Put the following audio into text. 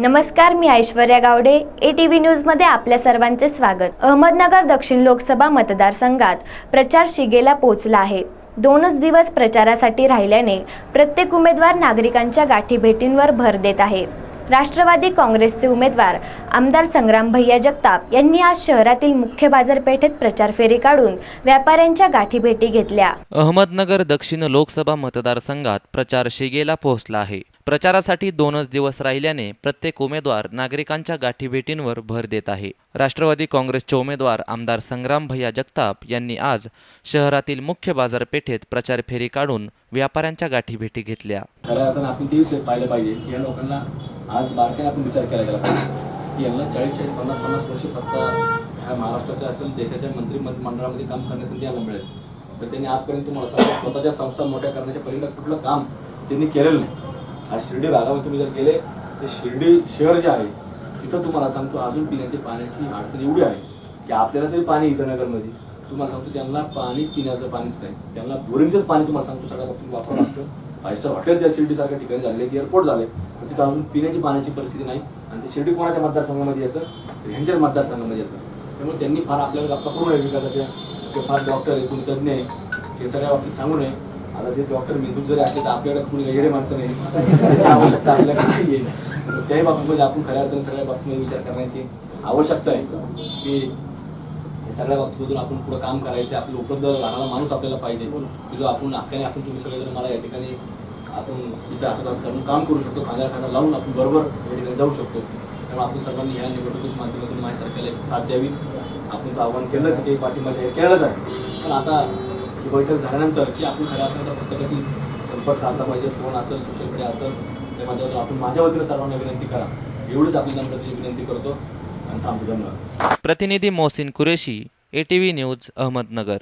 नमस्कार मी Aishwarya Gawade. A T V न्यूजमध्ये आपल्या सर्वांचे स्वागत. अहमदनगर दक्षिण लोकसभा मतदारसंघात प्रचार शिगेला पोचला आहे. दोनच दिवस प्रचारासाठी राहिल्याने प्रत्येक उमेदवार नागरिकांच्या गाठीभेटींवर भर देत आहे. राष्ट्रवादी काँग्रेसचे उमेदवार आमदार संग्राम भैया जगताप यांनी आज शहरातील मुख्य बाजारपेठेत प्रचार फेरी काढून व्यापाऱ्यांच्या गाठीभेटी घेतल्या. अहमदनगर दक्षिण लोकसभा मतदारसंघात प्रचार शिगेला पोहोचला आहे. प्रचारासाठी दोनच दिवस राहिल्याने प्रत्येक उमेदवार नागरिकांच्या गाठीभेटींवर भर देत आहे. राष्ट्रवादी काँग्रेसचे उमेदवार आमदार संग्राम भैया जगताप यांनी आज शहरातील मुख्य बाजारपेठेत प्रचार फेरी काढून व्यापाऱ्यांच्या गाठीभेटी घेतल्या. खऱ्या अर्थानं आपण तेच पाहिलं पाहिजे. की या लोकांना आज बारकाईने आपण विचार केला गेला पाहिजे. की यांना चाळीस चाळीस पन्नास पन्नास वर्ष सत्ता ह्या महाराष्ट्राच्या असेल देशाच्या मंत्री मंडळामध्ये काम करण्याची संधी यांना मिळेल. तर त्यांनी आजपर्यंत तुम्हाला स्वतःच्या संस्था मोठ्या करण्याच्या पलीकडे कुठलं काम त्यांनी केलेलं नाही. आज शिर्डी भागामध्ये तुम्ही जर गेले तर शिर्डी शहर जे आहे तिथं तुम्हाला सांगतो अजून पिण्याची पाण्याची अडचण एवढी आहे की आपल्याला तरी पाणी इथं नगरमध्ये. तुम्हाला सांगतो त्यांना पाणीच पिण्याचं पाणीच नाही. त्यांना बोरिंगचंच पाणी तुम्हाला सांगतो सगळ्या बाबतीत वापरावं लागतं. फाईव्ह स्टार हॉटेल त्या शिर्डीसारख्या ठिकाणी झालेले आहेत एअरपोर्ट झाले पण तिथं अजून पिण्याची पाण्याची परिस्थिती नाही. आणि ते शिर्डी कोणाच्या मतदारसंघामध्ये येतं? तर ह्यांच्याच मतदारसंघामध्ये येतं. त्यामुळे त्यांनी फार आपल्याला गप्पा करू नये विकासाच्या. ते फार डॉक्टर आहे कोणी तज्ज्ञ आहे. हे सगळ्या बाबतीत सांगू नये. आता ते डॉक्टर मेंदूत जरी असले तर आपल्याकडे कुणी वेगळे माणसं नाही. त्याची आवश्यकता आपल्याकडे त्याही बाबतीमध्ये आपण खऱ्या अर्थाने सगळ्या बाबतीमध्ये विचार करण्याची आवश्यकता आहे. की हे सगळ्या बाबतीमधून आपण पुढे काम करायचे आपलं उपलब्ध राहणारा माणूस आपल्याला पाहिजे. की जो आपण हक्काने आपण तुम्ही सगळेजण मला या ठिकाणी आपण इथे हातात करून काम करू शकतो. खांद्याला खांदा लावून आपण बरोबर या ठिकाणी जाऊ शकतो. त्यामुळे आपण सर्वांनी या निवडणुकीच्या माध्यमातून माझ्यासारख्याला साथ द्यावी. आपण तर आव्हान केलंच की पाठिंबा केलंच आहे. पण आता बैठक झाल्यानंतर की आपण खऱ्या अर्थानं प्रत्येकाशी संपर्क साधला पाहिजे फोन असेल सोशल मीडिया असेल त्या माध्यमातून आपण माझ्या वतीनं सर्वांना विनंती करा. एवढीच आपली नम्रतेची विनंती करतो. आणि थांबतो धन्यवाद. प्रतिनिधी मोहसिन कुरेशी एटीव्ही न्यूज अहमदनगर.